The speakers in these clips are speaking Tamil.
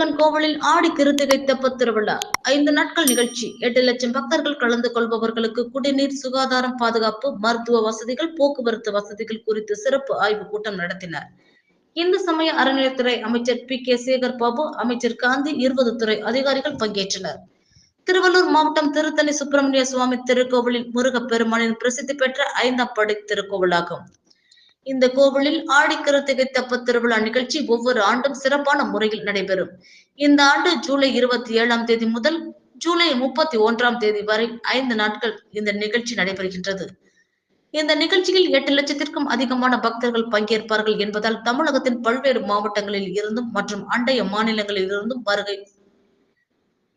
முருகன் கோவிலில் ஆடி கிருத்திகை தெப்பத் திருவிழா. ஐந்து நாட்கள் நிகழ்ச்சி. எட்டு லட்சம் பக்தர்கள் கலந்து கொள்பவர்களுக்கு குடிநீர் சுகாதாரம் பாதுகாப்பு மருத்துவ வசதிகள் போக்குவரத்து வசதிகள் குறித்து சிறப்பு ஆய்வு கூட்டம் நடத்தினார். இந்து சமய அறநிலையத்துறை அமைச்சர் பி. கே. சேகர் பாபு அமைச்சர் காந்தி இருபது துறை அதிகாரிகள் பங்கேற்றனர். திருவள்ளூர் மாவட்டம் திருத்தணி சுப்பிரமணிய சுவாமி திருக்கோவிலில் முருகப்பெருமானின் பிரசித்தி பெற்ற ஐந்தாம் படை திருக்கோவிலாகும். இந்த கோவிலில் ஆடிக்கருத்திகை கிருத்திகை திருவிழா நிகழ்ச்சி ஒவ்வொரு ஆண்டும் சிறப்பான முறையில் நடைபெறும். இந்த ஆண்டு ஜூலை இருபத்தி ஏழாம் தேதி முதல் ஜூலை முப்பத்தி ஒன்றாம் தேதி வரை ஐந்து நாட்கள் இந்த நிகழ்ச்சி நடைபெறுகின்றது. இந்த நிகழ்ச்சியில் எட்டு லட்சத்திற்கும் அதிகமான பக்தர்கள் பங்கேற்பார்கள் என்பதால் தமிழகத்தின் பல்வேறு மாவட்டங்களில் இருந்தும் மற்றும் அண்டைய மாநிலங்களில் இருந்தும் வருகை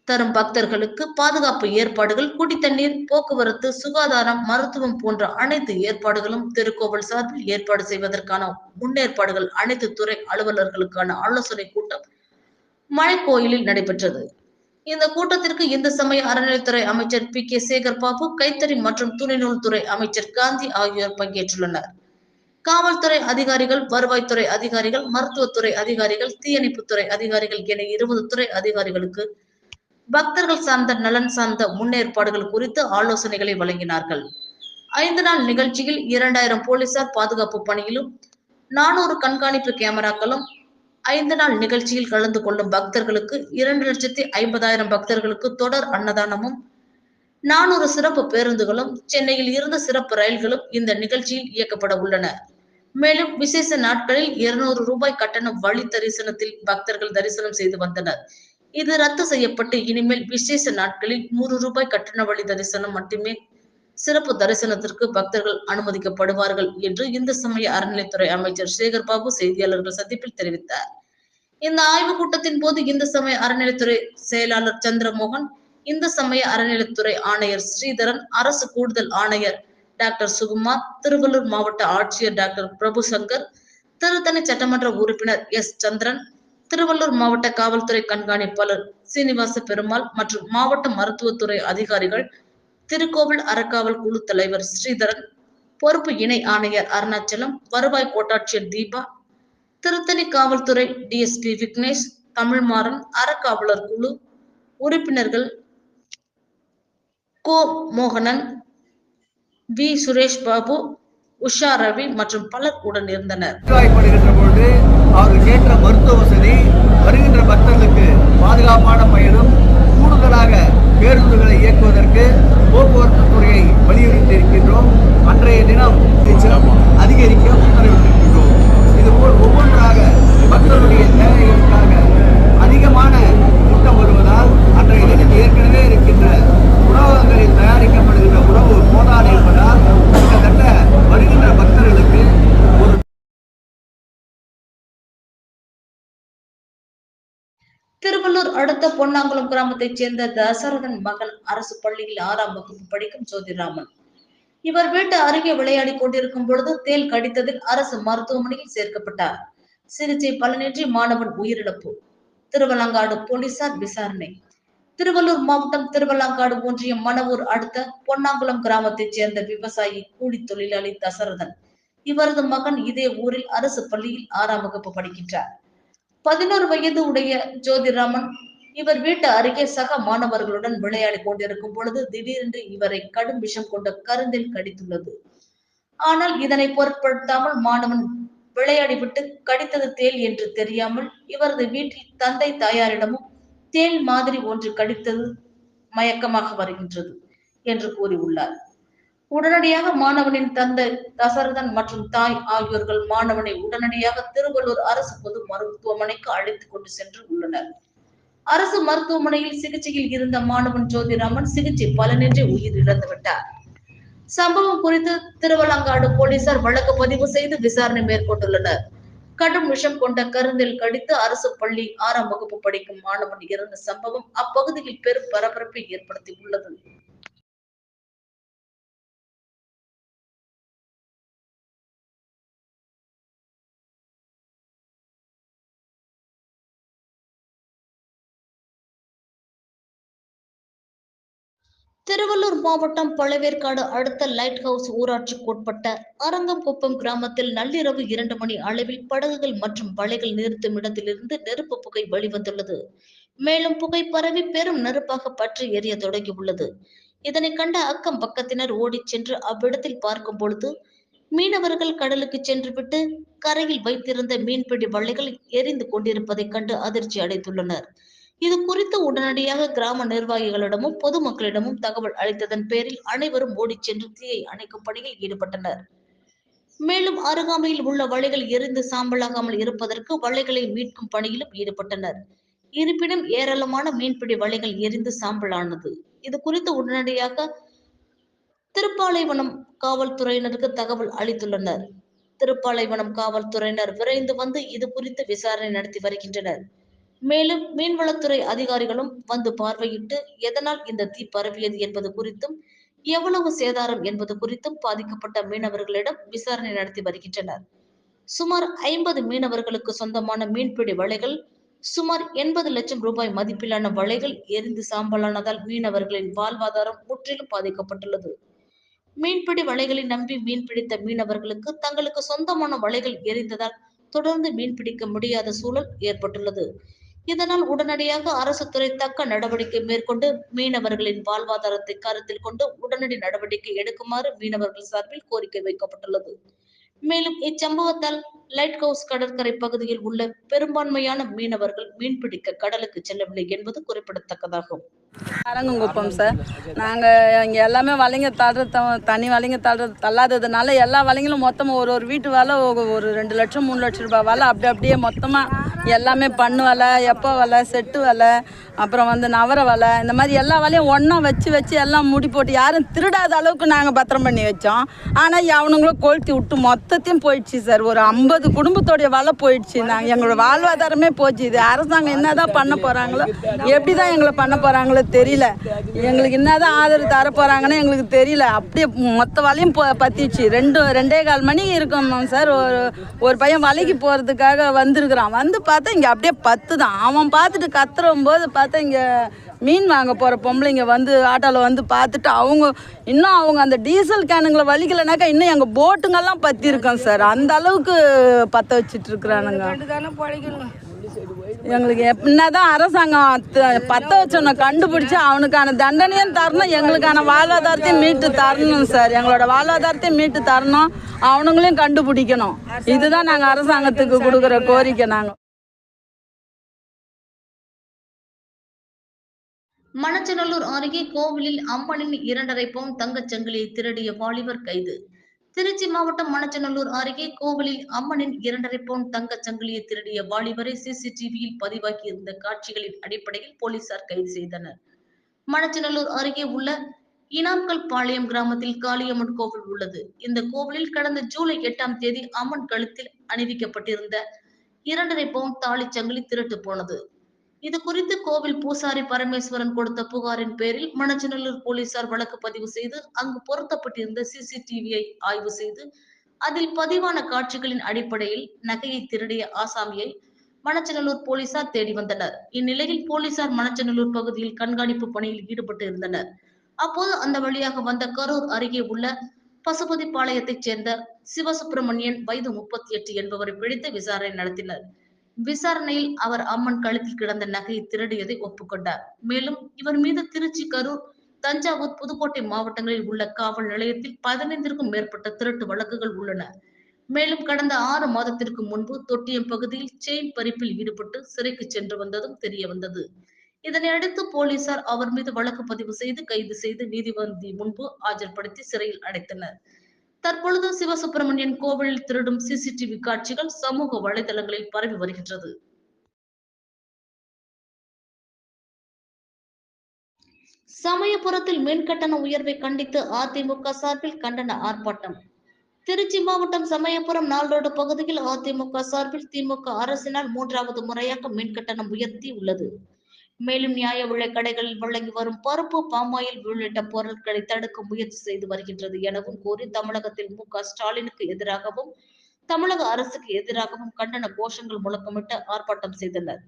தரும் பக்தர்களுக்கு பாதுகாப்பு ஏற்பாடுகள் குடித்தண்ணீர் போக்குவரத்து சுகாதாரம் மருத்துவம் போன்ற அனைத்து ஏற்பாடுகளும் திருக்கோவில் சார்பில் ஏற்பாடு செய்வதற்கான முன்னேற்பாடுகள் அனைத்து துறை அலுவலர்களுக்கான ஆலோசனை கூட்டம் மலைக்கோயிலில் நடைபெற்றது. இந்த கூட்டத்திற்கு இந்து சமய அறநிலைத்துறை அமைச்சர் பி. கே. சேகர் பாபு கைத்தறி மற்றும் துணிநூல் துறை அமைச்சர் காந்தி ஆகியோர் பங்கேற்றுள்ளனர். காவல்துறை அதிகாரிகள் வருவாய்த்துறை அதிகாரிகள் மருத்துவத்துறை அதிகாரிகள் தீயணைப்புத்துறை அதிகாரிகள் என இருபது துறை அதிகாரிகளுக்கு பக்தர்கள் சார்ந்த நலன் சார்ந்த முன்னேற்பாடுகள் குறித்து ஆலோசனைகளை வழங்கினார்கள். ஐந்து நாள் நிகழ்ச்சியில் இரண்டாயிரம் போலீசார் பாதுகாப்பு பணியிலும் நானூறு கண்காணிப்பு கேமராக்களும் ஐந்து நாள் நிகழ்ச்சியில் கலந்து கொள்ளும் பக்தர்களுக்கு இரண்டு லட்சத்தி ஐம்பதாயிரம் பக்தர்களுக்கு தொடர் அன்னதானமும் நானூறு சிறப்பு பேருந்துகளும் சென்னையில் இருந்து சிறப்பு ரயில்களும் இந்த நிகழ்ச்சியில் இயக்கப்பட உள்ளன. மேலும் விசேஷ நாட்களில் இருநூறு ரூபாய் கட்டணம் வழி தரிசனத்தில் பக்தர்கள் தரிசனம் செய்து வந்தனர். இது ரத்து செய்யப்பட்டு இனிமேல் விசேஷ நாட்களில் நூறு ரூபாய் கட்டண வழி தரிசனம் மட்டுமே சிறப்பு தரிசனத்திற்கு பக்தர்கள் அனுமதிக்கப்படுவார்கள் என்று இந்து சமய அறநிலைத்துறை அமைச்சர் சேகர் பாபு செய்தியாளர்கள் சந்திப்பில் தெரிவித்தார். இந்த ஆய்வுக் கூட்டத்தின் போது இந்து சமய அறநிலைத்துறை செயலாளர் சந்திரமோகன் இந்து சமய அறநிலைத்துறை ஆணையர் ஸ்ரீதரன் அரசு கூடுதல் ஆணையர் டாக்டர் சுகுமார் திருவள்ளூர் மாவட்ட ஆட்சியர் டாக்டர் பிரபு சங்கர் திருத்தணி சட்டமன்ற உறுப்பினர் எஸ். சந்திரன் திருவள்ளூர் மாவட்ட காவல்துறை கண்காணிப்பாளர் சீனிவாச பெருமாள் மற்றும் மாவட்ட மருத்துவத்துறை அதிகாரிகள் திருக்கோவில் அறக்காவல் குழு தலைவர் ஸ்ரீதரன் பொறுப்பு இணை ஆணையர் அருணாச்சலம் வருவாய் கோட்டாட்சியர் தீபா திருத்தணி காவல்துறை டிஎஸ்பி விக்னேஷ் தமிழ்மாறன் அறக்காவலர் குழு உறுப்பினர்கள் கோ மோகனன் வி. சுரேஷ் பாபு உஷா ரவி மற்றும் பலர் உடன் இருந்தனர். அவர்களுக்கு ஏற்ற மருத்துவ வசதி வருகின்ற பக்தர்களுக்கு பாதுகாப்பான பயணம் கூடுதலாக பேருந்துகளை இயக்குவதற்கு போக்குவரத்து துறையை வலியுறுத்தி இருக்கின்றோம் அன்றைய தினம் அதிகரிக்க உத்தரவிட்டிருக்கின்றோம். இதுபோல் ஒவ்வொன்றாக பக்தர்களுடைய தேவைகளுக்காக அதிகமான கூட்டம் வருவதால் அன்றைய தினம் ஏற்கனவே இருக்கின்ற உணவகங்களில் தயாரிக்கப்படுகின்ற உணவு போதாது என்பதால் கிட்டத்தட்ட வருகின்ற பக்தர்களுக்கு ஒரு திருவள்ளூர் அடுத்த பொன்னாங்குளம் கிராமத்தைச் சேர்ந்த தசரதன் மகன் அரசு பள்ளியில் ஆறாம் வகுப்பு படிக்கும் ஜோதிராமன். இவர் வீட்டு அருகே விளையாடி கொண்டிருக்கும் பொழுது தேல் கடித்ததில் அரசு மருத்துவமனையில் சேர்க்கப்பட்டார். சிகிச்சை பலனின்றி மாணவன் உயிரிழப்பு. திருவலங்காடு போலீசார் விசாரணை. திருவள்ளூர் மாவட்டம் திருவலங்காடு ஒன்றியம் மணவூர் அடுத்த பொன்னாங்குளம் கிராமத்தைச் சேர்ந்த விவசாயி கூலி தொழிலாளி தசரதன். இவரது மகன் இதே ஊரில் அரசு பள்ளியில் ஆறாம் வகுப்பு படிக்கின்றார். பதினோரு வயது உடைய ஜோதிராமன் இவர் வீட்டு அருகே சக மாணவர்களுடன் விளையாடி கொண்டிருக்கும் பொழுது திடீரென்று இவரை கடும் விஷம் கொண்ட கருந்தில் கடித்துள்ளது. ஆனால் இதனை பொருட்படுத்தாமல் மாணவன் விளையாடிவிட்டு கடித்தது தேல் என்று தெரியாமல் இவரது வீட்டில் தந்தை தாயாரிடமும் தேல் மாதிரி ஒன்று கடித்தது மயக்கமாக வருகின்றது என்று கூறியுள்ளார். உடனடியாக மாணவனின் தந்தை தசரதன் மற்றும் தாய் ஆகியோர்கள் மாணவனை உடனடியாக திருவள்ளூர் அரசு பொது மருத்துவமனைக்கு அழைத்துக் கொண்டு சென்று உள்ளனர். அரசு மருத்துவமனையில் சிகிச்சையில் இருந்த மாணவன் ஜோதிராமன் சிகிச்சை பலனின்றி உயிரிழந்து விட்டார் சம்பவம் குறித்து திருவலங்காடு போலீசார் வழக்கு பதிவு செய்து விசாரணை மேற்கொண்டுள்ளனர். கடும் விஷம் கொண்ட கருந்தில் கடித்து அரசு பள்ளி ஆறாம் வகுப்பு படிக்கும் மாணவன் இறந்த சம்பவம் அப்பகுதியில் பெரும் பரபரப்பை ஏற்படுத்தி திருவள்ளூர் மாவட்டம் பழவேற்காடு அடுத்த லைட் ஹவுஸ் ஊராட்சிக்கு உட்பட்ட அரங்கம்குப்பம் கிராமத்தில் நள்ளிரவு இரண்டு மணி அளவில் படகுகள் மற்றும் வலைகள் நிறுத்தும் இடத்திலிருந்து நெருப்பு புகை வெளிவந்துள்ளது. மேலும் புகை பரவி பெரும் நெருப்பாக பற்றி எரிய தொடங்கியுள்ளது. இதனை கண்ட அக்கம் பக்கத்தினர் ஓடிச் சென்று அவ்விடத்தில் பார்க்கும் பொழுது மீனவர்கள் கடலுக்கு சென்றுவிட்டு கரையில் வைத்திருந்த மீன்பிடி வலைகள் எரிந்து கொண்டிருப்பதைக் கண்டு அதிர்ச்சி அடைந்துள்ளனர். இது குறித்து உடனடியாக கிராம நிர்வாகிகளிடமும் பொதுமக்களிடமும் தகவல் அளித்ததன் பேரில் அனைவரும் ஓடிச் சென்று தீயை அணைக்கும் பணியில் ஈடுபட்டனர். மேலும் அருகாமையில் உள்ள வலைகள் எரிந்து சாம்பலாகாமல் இருப்பதற்கு வலைகளை மீட்கும் பணியிலும் ஈடுபட்டனர். இருப்பினும் ஏராளமான மீன்பிடி வலைகள் எரிந்து சாம்பலானது. இது குறித்து உடனடியாக திருப்பாலைவனம் காவல்துறையினருக்கு தகவல் அளித்துள்ளனர். திருப்பாலைவனம் காவல்துறையினர் விரைந்து வந்து இது குறித்து விசாரணை நடத்தி வருகின்றனர். மேலும் மீன்வளத்துறை அதிகாரிகளும் வந்து பார்வையிட்டு எதனால் இந்த தீ பரவியது என்பது குறித்தும் எவ்வளவு சேதாரம் என்பது குறித்தும் பாதிக்கப்பட்ட மீனவர்களிடம் விசாரணை நடத்தி வருகின்றனர். சுமார் ஐம்பது மீனவர்களுக்கு சொந்தமான மீன்பிடி வலைகள் சுமார் எண்பது லட்சம் ரூபாய் மதிப்பிலான வலைகள் எரிந்து சாம்பலானதால் மீனவர்களின் வாழ்வாதாரம் முற்றிலும் பாதிக்கப்பட்டுள்ளது. மீன்பிடி வலைகளை நம்பி மீன்பிடித்த மீனவர்களுக்கு தங்களுக்கு சொந்தமான வலைகள் எரிந்ததால் தொடர்ந்து மீன்பிடிக்க முடியாத சூழல் ஏற்பட்டுள்ளது. இதனால் உடனடியாக அரசு துறை தக்க நடவடிக்கை மேற்கொண்டு மீனவர்களின் வாழ்வாதாரத்தை கருத்தில் கொண்டு உடனடி நடவடிக்கை எடுக்குமாறு மீனவர்கள் சார்பில் கோரிக்கை வைக்கப்பட்டுள்ளது. மேலும் இச்சம்பவத்தால் லைட் ஹவுஸ் கடற்கரை பகுதியில் உள்ள பெரும்பான்மையான மீனவர்கள் மீன்பிடிக்க கடலுக்கு செல்லவில்லை என்பது குறிப்பிடத்தக்கதாகும். அரங்கங்குப்பம் சார். நாங்கள் இங்கே எல்லாமே வலைங்க தள்ளுறது தனி வலைங்க தள்ளுறது தள்ளாததுனால எல்லா வலைங்களும் மொத்தமாக ஒரு ஒரு வீட்டு வலை ஒரு- ரெண்டு லட்சம் மூணு லட்சம் ரூபாய் வலை. அப்படி அப்படியே மொத்தமாக எல்லாமே பண்ணு வலை எப்போ வலை செட்டு வலை அப்புறம் வந்து நவர வலை. இந்த மாதிரி எல்லா வலையும் ஒன்றா வச்சு வச்சு எல்லாம் முடி போட்டு யாரும் திருடாத அளவுக்கு நாங்கள் பத்திரம் பண்ணி வச்சோம். ஆனால் அவனுங்களும் கொளுத்தி விட்டு மொத்தத்தையும் போயிடுச்சு சார். ஒரு ஐம்பது குடும்பத்தோடைய வலை போயிடுச்சு. நாங்கள் எங்களோட வாழ்வாதாரமே போச்சு. இது அரசாங்கம் என்னதான் பண்ண போகிறாங்களோ எப்படி தான் எங்களை பண்ண போகிறாங்களோ தெரியல. எங்களுக்கு என்னதான் ஆதரவு தர போகிறாங்கன்னு எங்களுக்கு தெரியல. அப்படியே மொத்த வலையும் போ பற்றிச்சு ரெண்டு ரெண்டே கால் மணி இருக்கும் சார். ஒரு ஒரு பையன் வலைக்கு போகிறதுக்காக வந்திருக்கிறான். வந்து பார்த்தா இங்கே அப்படியே பத்து தான் அவன் பார்த்துட்டு கத்துறும் போது பார்த்தா இங்கே மீன் வாங்க போகிற பொம்பளைங்க வந்து ஆட்டோவில் வந்து பார்த்துட்டு அவங்க இன்னும் அவங்க அந்த டீசல் கேனுங்களை வலிக்கலைனாக்கா இன்னும் எங்கள் போட்டுங்கெல்லாம் பற்றிருக்கோம் சார். அந்த அளவுக்கு பற்ற வச்சுட்டு இருக்கிறானுங்க. எங்களுக்கு என்னதான் அரசாங்கம் பத்த வச்சவனை கண்டுபிடிச்சு அவனுக்கான தண்டனையும் தரணும் எங்களுக்கான வாழ்வாதாரத்தையும் மீட்டு தரணும் சார். எங்களோட வாழ்வாதாரத்தையும் மீட்டு தரணும் அவனுங்களையும் கண்டுபிடிக்கணும். இதுதான் நாங்கள் அரசாங்கத்துக்கு கொடுக்குற கோரிக்கை நாங்கள் மணச்சநல்லூர் அருகே கோவிலில் அம்மனின் இரண்டரை பவுன் தங்கச் சங்கிலியை திருடிய வாலிபர் கைது. திருச்சி மாவட்டம் மணச்சநல்லூர் அருகே கோவிலில் அம்மனின் இரண்டரை பவுன் தங்க சங்கிலியை திருடிய வாலிபரை சிசிடிவியில் பதிவாகி இருந்த காட்சிகளின் அடிப்படையில் போலீசார் கைது செய்தனர். மணச்சநல்லூர் அருகே உள்ள இனாம்கல் பாளையம் கிராமத்தில் காளியம்மன் கோவில் உள்ளது. இந்த கோவிலில் கடந்த ஜூலை எட்டாம் தேதி அம்மன் கழுத்தில் அணிவிக்கப்பட்டிருந்த இரண்டரை பவுன் தாலி சங்கிலி திருட்டு போனது. இது குறித்து கோவில் பூசாரி பரமேஸ்வரன் கொடுத்த புகாரின் பேரில் மணச்சநல்லூர் போலீசார் வழக்கு பதிவு செய்து அங்கு பொருத்தப்பட்டிருந்த சிசிடிவியை ஆய்வு செய்து அதில் பதிவான காட்சிகளின் அடிப்படையில் நகையை திருடிய ஆசாமியை மணச்சநல்லூர் போலீசார் தேடி வந்தனர். இந்நிலையில் போலீசார் மணச்சநல்லூர் பகுதியில் கண்காணிப்பு பணியில் ஈடுபட்டு இருந்தனர். அப்போது அந்த வழியாக வந்த கரூர் அருகே உள்ள பசுபதிபாளையத்தைச் சேர்ந்த சிவசுப்பிரமணியன் வயது முப்பத்தி எட்டு என்பவரை பிடித்து விசாரணை நடத்தினர். விசாரணையில் அவர் அம்மன் கழுத்தில் கிடந்த நகையை திருடியதை ஒப்புக்கொண்டார். மேலும் இவர் மீது திருச்சி கரூர் தஞ்சாவூர் புதுக்கோட்டை மாவட்டங்களில் உள்ள காவல் நிலையத்தில் பதினைந்திற்கும் மேற்பட்ட திருட்டு வழக்குகள் உள்ளன. மேலும் கடந்த ஆறு மாதத்திற்கு முன்பு தொட்டியம் பகுதியில் செயின் பறிப்பில் ஈடுபட்டு சிறைக்கு சென்று வந்ததும் தெரிய வந்தது. இதனையடுத்து போலீசார் அவர் மீது வழக்கு பதிவு செய்து கைது செய்து நீதிபதி முன்பு ஆஜர்படுத்தி சிறையில் அடைத்தனர். தற்பொழுது சிவசுப்பிரமணியன் கோவிலில் திருடும் சிசிடிவி காட்சிகள் சமூக வலைதளங்களில் பரவி வருகின்றது. சமயபுரத்தில் மின்கட்டண உயர்வை கண்டித்து அதிமுக சார்பில் கண்டன ஆர்ப்பாட்டம். திருச்சி மாவட்டம் சமயபுரம் நாளோடு பகுதியில் அதிமுக சார்பில் திமுக அரசினால் மூன்றாவது முறையாக மின்கட்டணம் உயர்த்தி உள்ளது. மேலும் நியாய விலை கடைகளில் வழங்கி வரும் பருப்பு பாமாயில் உள்ளிட்ட பொருட்களை தடுக்க முயற்சி செய்து வருகின்றது எனவும் கூறி தமிழகத்தில் மு க ஸ்டாலினுக்கு எதிராகவும் தமிழக அரசுக்கு எதிராகவும் கண்டன கோஷங்கள் முழக்கமிட்டு ஆர்ப்பாட்டம் செய்தனர்.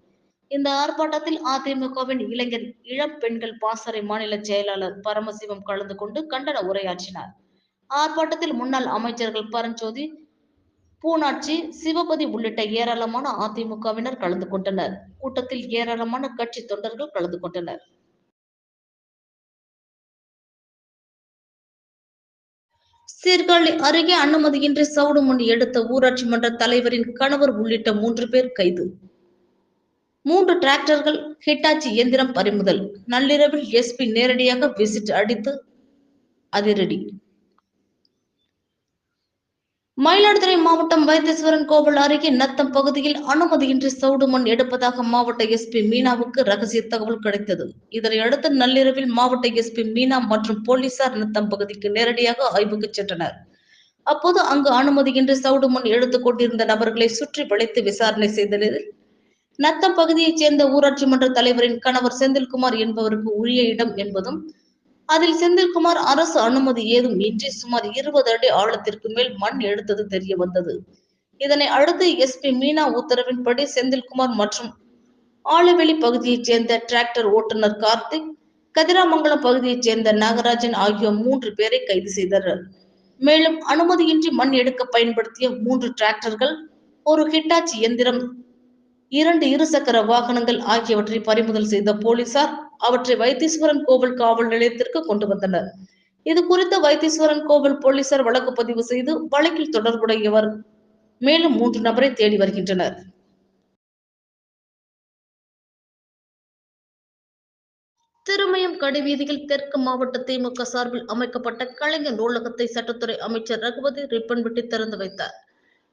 இந்த ஆர்ப்பாட்டத்தில் அதிமுகவின் இளைஞர் இளம் பெண்கள் பாசறை மாநில செயலாளர் பரமசிவம் கலந்து கொண்டு கண்டன உரையாற்றினார். ஆர்ப்பாட்டத்தில் முன்னாள் அமைச்சர்கள் பரஞ்சோதி பூனாட்சி சிவபதி உள்ளிட்ட ஏராளமான அதிமுகவினர் கலந்து கொண்டனர். கூட்டத்தில் ஏராளமான கட்சி தொண்டர்கள் கலந்து கொண்டனர். சீர்காழி அருகே அனுமதியின்றி சவுடு மண் எடுத்த ஊராட்சி மன்ற தலைவரின் கணவர் உள்ளிட்ட மூன்று பேர் கைது. மூன்று டிராக்டர்கள் ஹிட்டாச்சி இயந்திரம் பறிமுதல். நள்ளிரவில் எஸ்பி நேரடியாக விசிட் அடித்து அதிரடி. மயிலாடுதுறை மாவட்டம் வைத்தீஸ்வரன் கோவில் அருகே நத்தம் பகுதியில் அனுமதியின்றி சவுடு மண் எடுப்பதாக மாவட்ட எஸ்பி மீனாவுக்கு ரகசிய தகவல் கிடைத்தது. இதனை அடுத்து நள்ளிரவில் மாவட்ட எஸ்பி மீனா மற்றும் போலீசார் நத்தம் பகுதிக்கு நேரடியாக ஆய்வுக்கு சென்றனர். அப்போது அங்கு அனுமதியின்றி சவுடு மண் எடுத்துக் கொண்டிருந்த நபர்களை சுற்றி வளைத்து விசாரணை செய்ததில் நத்தம் பகுதியைச் சேர்ந்த ஊராட்சி மன்ற தலைவரின் கணவர் செந்தில்குமார் என்பவருக்கு உரிய இடம் என்பதும் அதில் செந்தில்குமார் அரசு அனுமதி ஏதும் இன்றி சுமார் இருபது அடி ஆழத்திற்கு மேல் மண் எடுத்தது தெரிய வந்தது. இதனை அடுத்து எஸ்பி மீனா உத்தரவின்படி செந்தில்குமார் மற்றும் ஆலவெளி பகுதியைச் சேர்ந்த டிராக்டர் ஓட்டுநர் கார்த்திக் கதிராமங்கலம் பகுதியைச் சேர்ந்த நாகராஜன் ஆகியோர் மூன்று பேரை கைது செய்தனர். மேலும் அனுமதியின்றி மண் எடுக்க பயன்படுத்திய மூன்று டிராக்டர்கள் ஒரு ஹிட்டாச்சி எந்திரம் இரண்டு இருசக்கர வாகனங்கள் ஆகியவற்றை பறிமுதல் செய்த போலீசார் அவற்றை வைத்தீஸ்வரன் கோவில் காவல் நிலையத்திற்கு கொண்டு வந்தனர். இது குறித்து வைத்தீஸ்வரன் கோவில் போலீசார் வழக்கு பதிவு செய்து வழக்கில் தொடர்புடையவர் மேலும் மூன்று நபரை தேடி வருகின்றனர். திருமயம் கடைவீதியில் தெற்கு மாவட்ட திமுக சார்பில் அமைக்கப்பட்ட கலைஞர் நூலகத்தை சட்டத்துறை அமைச்சர் ரகுபதி ரிப்பன் வெட்டி திறந்து வைத்தார்.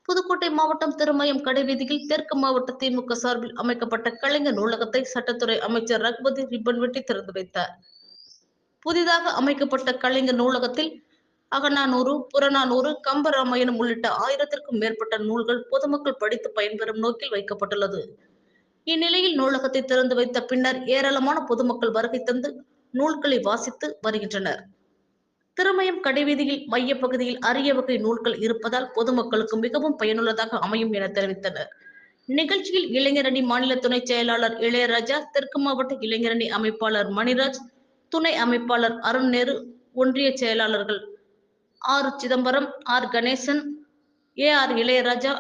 புதுக்கோட்டை மாவட்டம் திருமயம் கடைவீதியில் தெற்கு மாவட்ட திமுக சார்பில் அமைக்கப்பட்ட கலைஞர் நூலகத்தை சட்டத்துறை அமைச்சர் ரகுபதி ரிப்பன் வெட்டி திறந்து வைத்தார். புதிதாக அமைக்கப்பட்ட கலைஞர் நூலகத்தில் அகநானூறு புறநானூறு கம்பராமாயணம் உள்ளிட்ட ஆயிரத்திற்கும் மேற்பட்ட நூல்கள் பொதுமக்கள் படித்து பயன்பெறும் நோக்கில் வைக்கப்பட்டுள்ளது. இந்நிலையில் நூலகத்தை திறந்து வைத்த பின்னர் ஏராளமான பொதுமக்கள் வருகை தந்து நூல்களை வாசித்து வருகின்றனர். திருமயம் கடைவீதியில் மையப்பகுதியில் அரிய வகை நூல்கள் இருப்பதால் பொதுமக்களுக்கு மிகவும் பயனுள்ளதாக அமையும் என தெரிவித்தனர். நிகழ்ச்சியில் இளைஞரணி மாநில துணை செயலாளர் இளையராஜா தெற்கு மாவட்ட இளைஞரணி அமைப்பாளர் மணிராஜ் துணை அமைப்பாளர் அருண் நேரு ஒன்றிய செயலாளர்கள் R. Chidambaram R. Ganesan A. R. Ilaiyaraja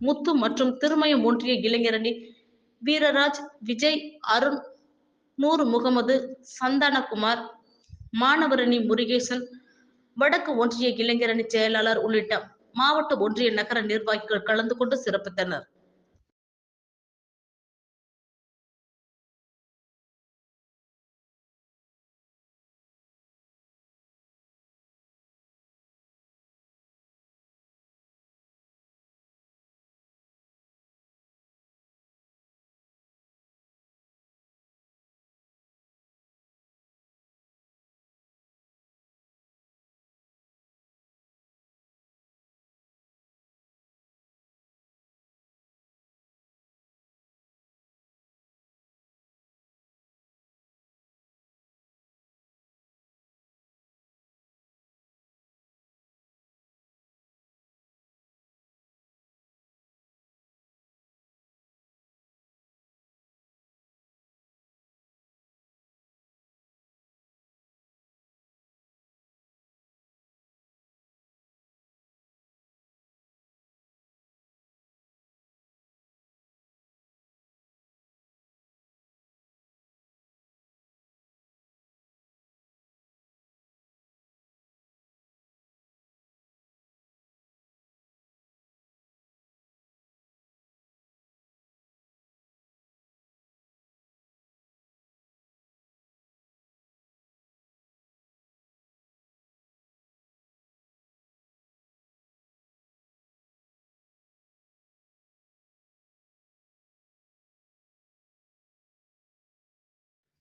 Muthu மற்றும் திருமயம் ஒன்றிய இளைஞரணி வீரராஜ் விஜய் அருண் நூறு முகமது சந்தானகுமார் மாணவரணி முருகேசன் வடக்கு ஒன்றிய இளைஞரணி செயலாளர் உள்ளிட்ட மாவட்ட ஒன்றிய நகர நிர்வாகிகள் கலந்து கொண்டு சிறப்பித்தனர்.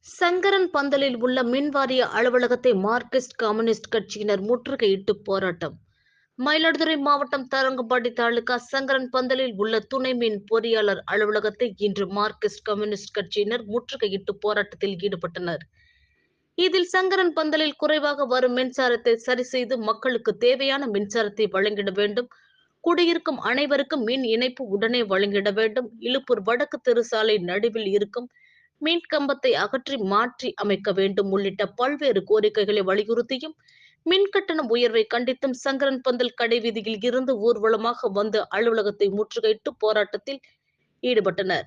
சங்கரன் பந்தலில் உள்ள மின்வாரிய அலுவலகத்தை மார்க்சிஸ்ட் கம்யூனிஸ்ட் கட்சியினர் முற்றுகையிட்டு போராட்டம். மயிலாடுதுறை மாவட்டம் தரங்கம்பாடி தாலுகா சங்கரன் பந்தலில் உள்ள துணை மின் பொறியாளர் அலுவலகத்தை இன்று மார்க்சிஸ்ட் கம்யூனிஸ்ட் கட்சியினர் முற்றுகையிட்டு போராட்டத்தில் ஈடுபட்டனர். இதில் சங்கரன் பந்தலில் குறைவாக வரும் மின்சாரத்தை சரி செய்து மக்களுக்கு தேவையான மின்சாரத்தை வழங்கிட வேண்டும். குடியிருக்கும் அனைவருக்கும் மின் இணைப்பு உடனே வழங்கிட வேண்டும். இலுப்பூர் வடக்கு தெருசாலை நடுவில் இருக்கும் மின் கம்பத்தை அகற்றி மாற்றி அமைக்க வேண்டும் உள்ளிட்ட பல்வேறு கோரிக்கைகளை வலியுறுத்தியும் மின் கட்டணம் உயர்வை கண்டித்தும் சங்கரன் பந்தல் கடை வீதியில் இருந்து ஊர்வலமாக வந்து அலுவலகத்தை முற்றுகையிட்டு போராட்டத்தில் ஈடுபட்டனர்.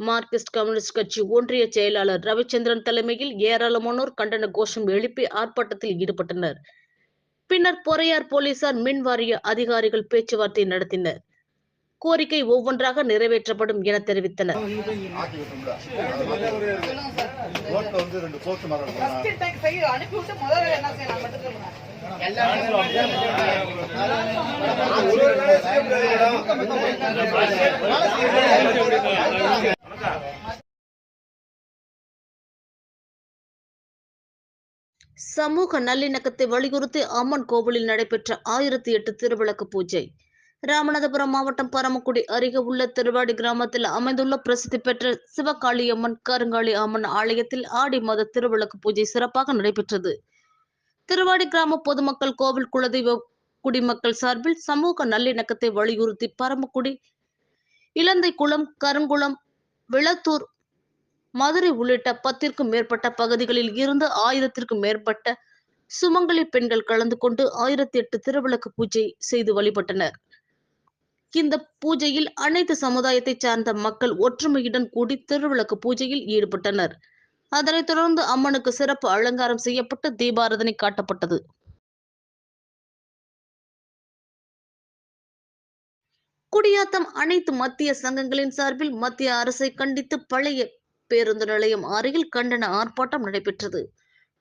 மார்க்சிஸ்ட் கம்யூனிஸ்ட் கட்சி ஒன்றிய செயலாளர் ரவிச்சந்திரன் தலைமையில் ஏராளமானோர் கண்டன கோஷம் எழுப்பி ஆர்ப்பாட்டத்தில் ஈடுபட்டனர். பின்னர் பொறையார் போலீசார் மின் வாரிய அதிகாரிகள் பேச்சுவார்த்தை நடத்தினர். கோரிக்கை ஒவ்வொன்றாக நிறைவேற்றப்படும் என தெரிவித்தனர். சமூக நல்லிணக்கத்தை வலியுறுத்தி அம்மன் கோவிலில் நடைபெற்ற ஆயிரத்தி எட்டு திருவிளக்கு பூஜை. ராமநாதபுரம் மாவட்டம் பரமக்குடி அருகே உள்ள திருவாடி கிராமத்தில் அமைந்துள்ள பிரசித்தி பெற்ற சிவகாளியம்மன் கருங்காளி அம்மன் ஆலயத்தில் ஆடி மாத திருவிளக்கு பூஜை சிறப்பாக நடைபெற்றது. திருவாடி கிராம பொதுமக்கள் கோவில் குலதெய்வ குடிமக்கள் சார்பில் சமூக நல்லிணக்கத்தை வலியுறுத்தி பரமக்குடி இலந்தை குளம் கருங்குளம் விளத்தூர் மதுரை உள்ளிட்ட பத்திற்கும் மேற்பட்ட பகுதிகளில் இருந்து ஆயிரத்திற்கும் மேற்பட்ட சுமங்கலி பெண்கள் கலந்து கொண்டு ஆயிரத்தி எட்டு திருவிளக்கு பூஜை செய்து வழிபட்டனர். இந்த பூஜையில் அனைத்து சமுதாயத்தை சார்ந்த மக்கள் ஒற்றுமையுடன் கூடி திருவிளக்கு பூஜையில் ஈடுபட்டனர். அதனைத் தொடர்ந்து அம்மனுக்கு சிறப்பு அலங்காரம் செய்யப்பட்டு தீபாரதனை காட்டப்பட்டது. குடியாத்தம் அனைத்து மத்திய சங்கங்களின் சார்பில் மத்திய அரசை கண்டித்து பழைய பேருந்து நிலையம் அருகில் கண்டன ஆர்ப்பாட்டம் நடைபெற்றது.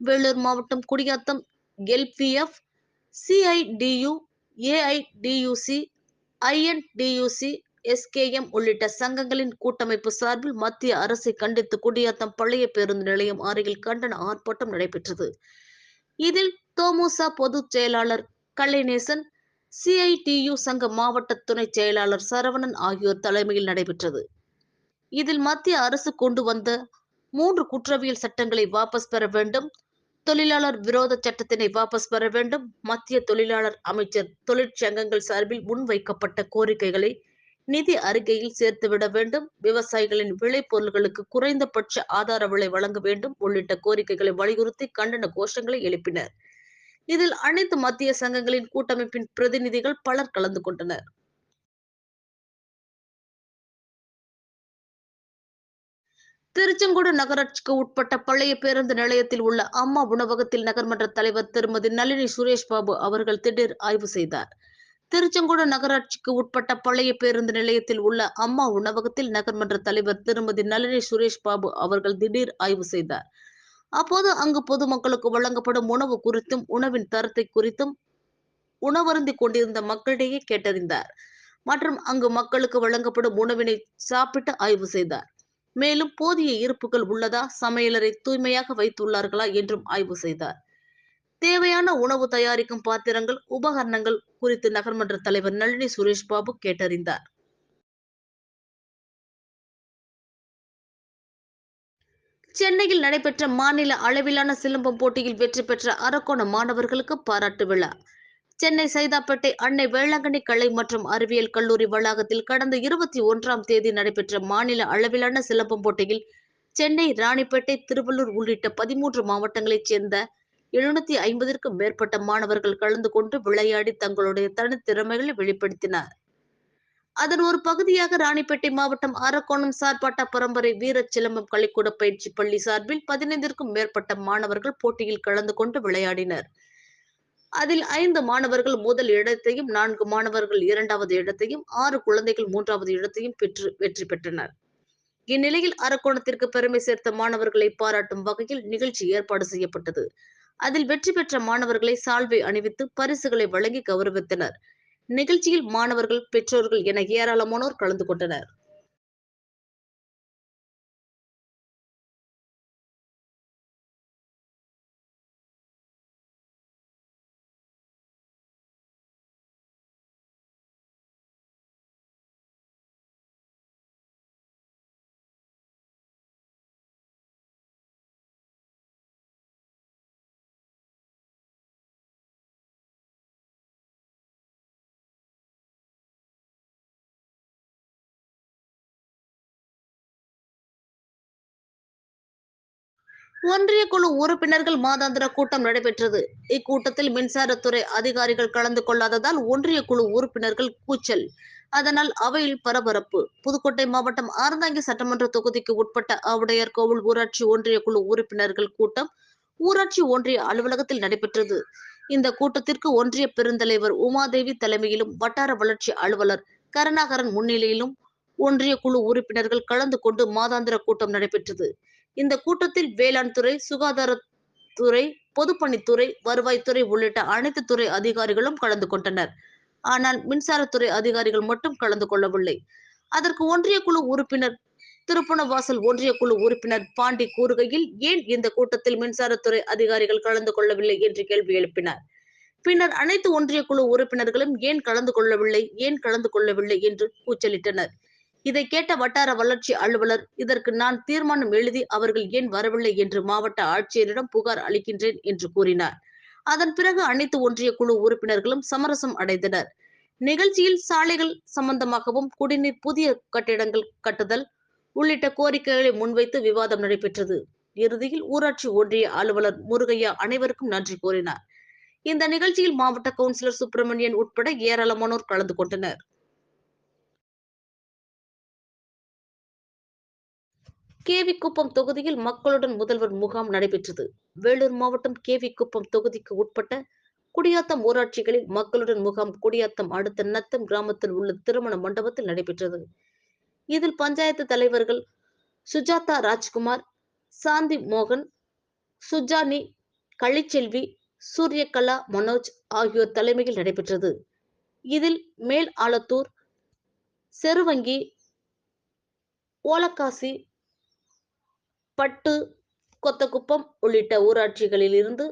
வேலூர் மாவட்டம் Gudiyatham LPF CITU AITUC INTUC SKM உள்ளிட்ட சங்கங்களின் கூட்டமைப்பு சார்பில் மத்திய அரசை கண்டித்து குடியாத்தம் பழைய பேருந்து நிலையம் அருகில் கண்டன ஆர்ப்பாட்டம் நடைபெற்றது. இதில் தோமுசா பொதுச் செயலாளர் கலைநேசன் சிஐடியு சங்க மாவட்ட துணைச் செயலாளர் சரவணன் ஆகியோர் தலைமையில் நடைபெற்றது. இதில் மத்திய அரசு கொண்டு வந்த மூன்று குற்றவியல் சட்டங்களை வாபஸ் பெற வேண்டும். தொழிலாளர் விரோத சட்டத்தினை வாபஸ் பெற வேண்டும். மத்திய தொழிலாளர் அமைச்சர் தொழிற்சங்கங்கள் சார்பில் முன்வைக்கப்பட்ட கோரிக்கைகளை நிதி அறிக்கையில் சேர்த்துவிட வேண்டும். விவசாயிகளின் விளைபொருள்களுக்கு குறைந்தபட்ச ஆதார விலை வழங்க வேண்டும். உள்ளிட்ட கோரிக்கைகளை வலியுறுத்தி கண்டன கோஷங்களை எழுப்பினர். இதில் அனைத்து மத்திய சங்கங்களின் கூட்டமைப்பின் பிரதிநிதிகள் பலர் கலந்து கொண்டனர். திருச்செங்கோடு நகராட்சிக்கு உட்பட்ட பழைய பேருந்து நிலையத்தில் உள்ள அம்மா உணவகத்தில் நகர்மன்ற தலைவர் திருமதி நளினி சுரேஷ் பாபு அவர்கள் திடீர் ஆய்வு செய்தார். திருச்செங்கோடு நகராட்சிக்கு உட்பட்ட பழைய பேருந்து நிலையத்தில் உள்ள அம்மா உணவகத்தில் நகர்மன்ற தலைவர் திருமதி நளினி சுரேஷ் பாபு அவர்கள் திடீர் ஆய்வு செய்தார். அப்போது அங்கு பொதுமக்களுக்கு வழங்கப்படும் உணவு குறித்தும் உணவின் தரத்தை குறித்தும் உணவருந்தி கொண்டிருந்த மக்களிடையே கேட்டறிந்தார். மற்றும் அங்கு மக்களுக்கு வழங்கப்படும் உணவினை சாப்பிட்டு ஆய்வு செய்தார். மேலும் போதிய இருப்புகள் உள்ளதா? சமையலறை தூய்மையாக வைத்துள்ளார்களா? என்றும் ஆய்வு செய்தார். தேவையான உணவு தயாரிக்கும் பாத்திரங்கள் உபகரணங்கள் குறித்து நகர்மன்ற தலைவர் நளினி சுரேஷ் பாபு கேட்டறிந்தார். சென்னையில் நடைபெற்ற மாநில அளவிலான சிலம்பம் போட்டியில் வெற்றி பெற்ற அரக்கோண மாணவர்களுக்கு பாராட்டு விழா. சென்னை சைதாப்பேட்டை அன்னை வேளாங்கண்ணி கலை மற்றும் அறிவியல் கல்லூரி வளாகத்தில் கடந்த இருபத்தி ஒன்றாம் தேதி நடைபெற்ற மாநில அளவிலான சிலம்பம் போட்டியில் சென்னை ராணிப்பேட்டை திருவள்ளூர் உள்ளிட்ட பதிமூன்று மாவட்டங்களைச் சேர்ந்த எழுநூத்தி ஐம்பதிற்கும் மேற்பட்ட மாணவர்கள் கலந்து கொண்டு விளையாடி தங்களுடைய தனித்திறமைகளை வெளிப்படுத்தினர். அதன் ஒரு பகுதியாக ராணிப்பேட்டை மாவட்டம் அரக்கோணம் சார்பாட்ட பரம்பரை வீரச்சிலம்பம் கலைக்கூட பயிற்சி பள்ளி சார்பில் பதினைந்திற்கும் மேற்பட்ட மாணவர்கள் போட்டியில் கலந்து கொண்டு விளையாடினர். அதில் ஐந்து மாணவர்கள் முதல் இடத்தையும் நான்கு மாணவர்கள் இரண்டாவது இடத்தையும் ஆறு குழந்தைகள் மூன்றாவது இடத்தையும் பெற்று வெற்றி பெற்றனர். இந்நிலையில் அரக்கோணத்திற்கு பெருமை சேர்த்த மாணவர்களை பாராட்டும் வகையில் நிகழ்ச்சி ஏற்பாடு செய்யப்பட்டது. அதில் வெற்றி பெற்ற மாணவர்களை சால்வை அணிவித்து பரிசுகளை வழங்கி கௌரவித்தனர். நிகழ்ச்சியில் மாணவர்கள் பெற்றோர்கள் என ஏராளமானோர் கலந்து கொண்டனர். ஒன்றிய குழு உறுப்பினர்கள் மாதாந்திர கூட்டம் நடைபெற்றது. இக்கூட்டத்தில் மின்சாரத்துறை அதிகாரிகள் கலந்து கொள்ளாததால் ஒன்றிய குழு உறுப்பினர்கள் கூச்சல். அதனால் அவையில் பரபரப்பு. புதுக்கோட்டை மாவட்டம் ஆரந்தாங்கி சட்டமன்ற தொகுதிக்கு உட்பட்ட ஆவுடையார் கோவில் ஊராட்சி ஒன்றிய குழு உறுப்பினர்கள் கூட்டம் ஊராட்சி ஒன்றிய அலுவலகத்தில் நடைபெற்றது. இந்த கூட்டத்திற்கு ஒன்றிய பெருந்தலைவர் உமாதேவி தலைமையிலும் வட்டார வளர்ச்சி அலுவலர் கருணாகரன் முன்னிலையிலும் ஒன்றிய குழு உறுப்பினர்கள் கலந்து கொண்டு மாதாந்திர கூட்டம் நடைபெற்றது. இந்த கூட்டத்தில் வேளாண் துறை சுகாதாரத்துறை பொதுப்பணித்துறை வருவாய்த்துறை உள்ளிட்ட அனைத்து துறை அதிகாரிகளும் கலந்து கொண்டனர். ஆனால் மின்சாரத்துறை அதிகாரிகள் மட்டும் கலந்து கொள்ளவில்லை. அதற்கு ஒன்றிய குழு உறுப்பினர் திருப்பணவாசல் ஒன்றிய குழு உறுப்பினர் பாண்டி கூறுகையில் ஏன் இந்த கூட்டத்தில் மின்சாரத்துறை அதிகாரிகள் கலந்து கொள்ளவில்லை என்று கேள்வி எழுப்பினார். பின்னர் அனைத்து ஒன்றிய குழு உறுப்பினர்களும் ஏன் கலந்து கொள்ளவில்லை ஏன் கலந்து கொள்ளவில்லை என்று கூச்சலிட்டனர். இதை கேட்ட வட்டார வளர்ச்சி அலுவலர் இதற்கு நான் தீர்மானம் எழுதி அவர்கள் ஏன் வரவில்லை என்று மாவட்ட ஆட்சியரிடம் புகார் அளிக்கின்றேன் என்று கூறினார். அதன் பிறகு அனைத்து ஒன்றிய குழு உறுப்பினர்களும் சமரசம் அடைந்தனர். நிகழ்ச்சியில் சாலைகள் சம்பந்தமாகவும் குடிநீர் புதிய கட்டிடங்கள் கட்டுதல் உள்ளிட்ட கோரிக்கைகளை முன்வைத்து விவாதம் நடைபெற்றது. இறுதியில் ஊராட்சி ஒன்றிய அலுவலர் முருகையா அனைவருக்கும் நன்றி கூறினார். இந்த நிகழ்ச்சியில் மாவட்ட கவுன்சிலர் சுப்பிரமணியன் உட்பட ஏராளமானோர் கலந்து கொண்டனர். கேவிக்குப்பம் தொகுதியில் மக்களுடன் முதல்வர் முகாம் நடைபெற்றது. வேலூர் மாவட்டம் கேவிக்குப்பம் தொகுதிக்கு உட்பட்ட குடியாத்தம் ஊராட்சிகளில் மக்களுடன் முகாம் குடியாத்தம் அடுத்த நத்தம் கிராமத்தில் உள்ள திருமண மண்டபத்தில் நடைபெற்றது. இதில் பஞ்சாயத்து தலைவர்கள் சுஜாதா ராஜ்குமார் சாந்தி மோகன் சுஜானி களிச்செல்வி சூரியகலா மனோஜ் ஆகியோர் தலைமையில் நடைபெற்றது. இதில் மேல் ஆலத்தூர் செருவங்கி ஓலக்காசி பட்டு கொத்தகுப்பம் உள்ளிட்ட ஊராட்சிகளில் இருந்து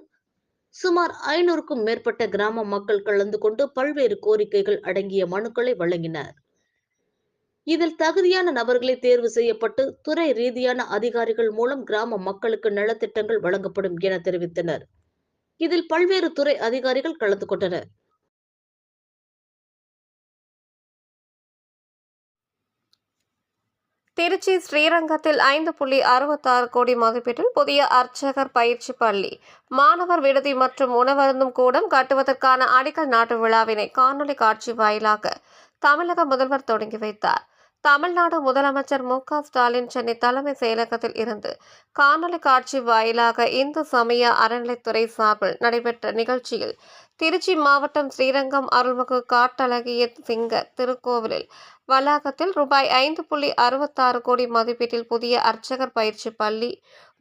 சுமார் ஐநூறுக்கும் மேற்பட்ட கிராம மக்கள் கலந்து கொண்டு பல்வேறு கோரிக்கைகள் அடங்கிய மனுக்களை வழங்கினர். இதில் தகுதியான நபர்களை தேர்வு செய்யப்பட்டு துறை ரீதியான அதிகாரிகள் மூலம் கிராம மக்களுக்கு நலத்திட்டங்கள் வழங்கப்படும் என தெரிவித்தனர். இதில் பல்வேறு துறை அதிகாரிகள் கலந்து கொண்டனர். திருச்சி ஸ்ரீரங்கத்தில் ஐந்து புள்ளி அறுபத்தாறு கோடி மதிப்பீட்டில் புதிய அர்ச்சகர் பயிற்சி பள்ளி. மாணவர் விடுதி மற்றும் உணவருந்தும் கூடம் கட்டுவதற்கான அடிக்கல் நாட்டு விழாவினை காணொலி காட்சி வாயிலாக தமிழக முதல்வர் தொடங்கி வைத்தார். தமிழ்நாடு முதலமைச்சர் மு க ஸ்டாலின் சென்னை தலைமை செயலகத்தில் இருந்து காணொலி காட்சி வாயிலாக இந்து சமய அறநிலைத்துறை சார்பில் நடைபெற்ற நிகழ்ச்சியில் திருச்சி மாவட்டம் ஸ்ரீரங்கம் அருள்மிகு காட்டழகிய சிங்க திருக்கோவிலில் வளாகத்தில் ரூபாய் ஐந்து புள்ளி அறுபத்தாறு கோடி மதிப்பீட்டில் புதிய அர்ச்சகர் பயிற்சி பள்ளி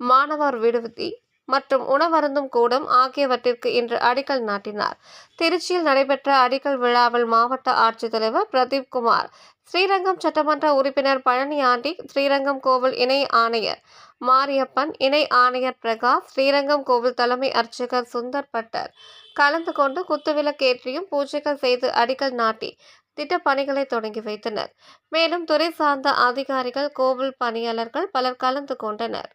மாணவர் விடுதி மற்றும் உணவருந்தும் கூடம் ஆகியவற்றிற்கு இன்று அடிக்கல் நாட்டினார். திருச்சியில் நடைபெற்ற அடிக்கல் விழாவில் மாவட்ட ஆட்சித்தலைவர் பிரதீப் குமார் ஸ்ரீரங்கம் சட்டமன்ற உறுப்பினர் பழனி ஆண்டி ஸ்ரீரங்கம் கோவில் இணை ஆணையர் மாரியப்பன் இணை ஆணையர் பிரகாஷ் ஸ்ரீரங்கம் கோவில் தலைமை அர்ச்சகர் சுந்தர் பட்டர். கலந்து கொண்டு குத்துவிளக்கேற்றியும் பூஜைகள் செய்து அடிக்கல் நாட்டி திட்ட பணிகளை தொடங்கி வைத்தனர். மேலும் துறை சார்ந்த அதிகாரிகள் கோவில் பணியாளர்கள் பலர் கலந்து கொண்டனர்.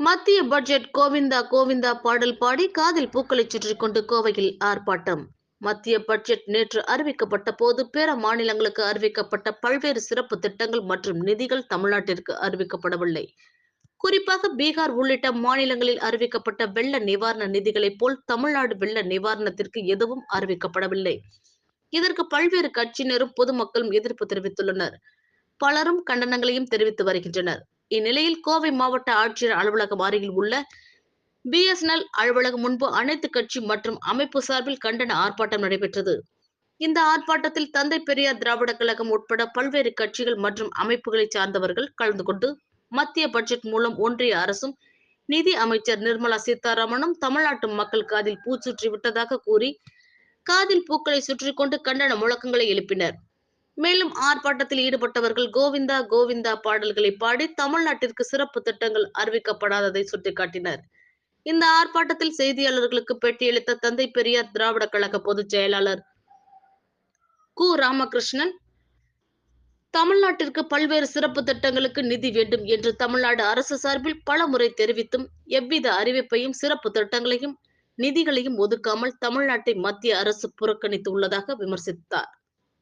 மத்திய பட்ஜெட் கோவிந்தா கோவிந்தா பாடல் பாடி காதில் பூக்களை சுற்றிக் கொண்டு கோவையில் ஆர்ப்பாட்டம். மத்திய பட்ஜெட் நேற்று அறிவிக்கப்பட்ட போது பிற மாநிலங்களுக்கு அறிவிக்கப்பட்ட பல்வேறு சிறப்பு திட்டங்கள் மற்றும் நிதிகள் தமிழ்நாட்டிற்கு அறிவிக்கப்படவில்லை. குறிப்பாக பீகார் உள்ளிட்ட மாநிலங்களில் அறிவிக்கப்பட்ட வெள்ள நிவாரண நிதிகளைப் போல் தமிழ்நாடு வெள்ள நிவாரணத்திற்கு எதுவும் அறிவிக்கப்படவில்லை. இதற்கு பல்வேறு கட்சியினரும் பொதுமக்களும் எதிர்ப்பு தெரிவித்துள்ளனர். பலரும் கண்டனங்களையும் தெரிவித்து வருகின்றனர். இந்நிலையில் கோவை மாவட்ட ஆட்சியர் அலுவலகம் அருகில் உள்ள பிஎஸ்என்எல் அலுவலகம் முன்பு அனைத்து கட்சி மற்றும் அமைப்பு சார்பில் கண்டன ஆர்ப்பாட்டம் நடைபெற்றது. இந்த ஆர்ப்பாட்டத்தில் தந்தை பெரியார் திராவிட கழகம் உட்பட பல்வேறு கட்சிகள் மற்றும் அமைப்புகளை சார்ந்தவர்கள் கலந்து கொண்டு மத்திய பட்ஜெட் மூலம் ஒன்றிய அரசும் நிதி அமைச்சர் நிர்மலா சீதாராமனும் தமிழ்நாட்டு மக்கள் காதில் பூச்சுற்றி விட்டதாக கூறி காதில் பூக்களை சுற்றி கொண்டு கண்டன முழக்கங்களை எழுப்பினர். மேலும் ஆர்ப்பாட்டத்தில் ஈடுபட்டவர்கள் கோவிந்தா கோவிந்தா பாடல்களை பாடி தமிழ்நாட்டிற்கு சிறப்பு திட்டங்கள் அறிவிக்கப்படாததை சுட்டிக்காட்டினர். இந்த ஆர்ப்பாட்டத்தில் செய்தியாளர்களுக்கு பேட்டியளித்த தந்தை பெரியார் திராவிட கழக பொதுச் செயலாளர் கு. ராமகிருஷ்ணன் தமிழ்நாட்டிற்கு பல்வேறு சிறப்பு திட்டங்களுக்கு நிதி வேண்டும் என்று தமிழ்நாடு அரசு சார்பில் பல முறை தெரிவித்தும் எவ்வித அறிவிப்பையும் சிறப்பு திட்டங்களையும் நிதிகளையும் ஒதுக்காமல் தமிழ்நாட்டை மத்திய அரசு புறக்கணித்து உள்ளதாக விமர்சித்தார்.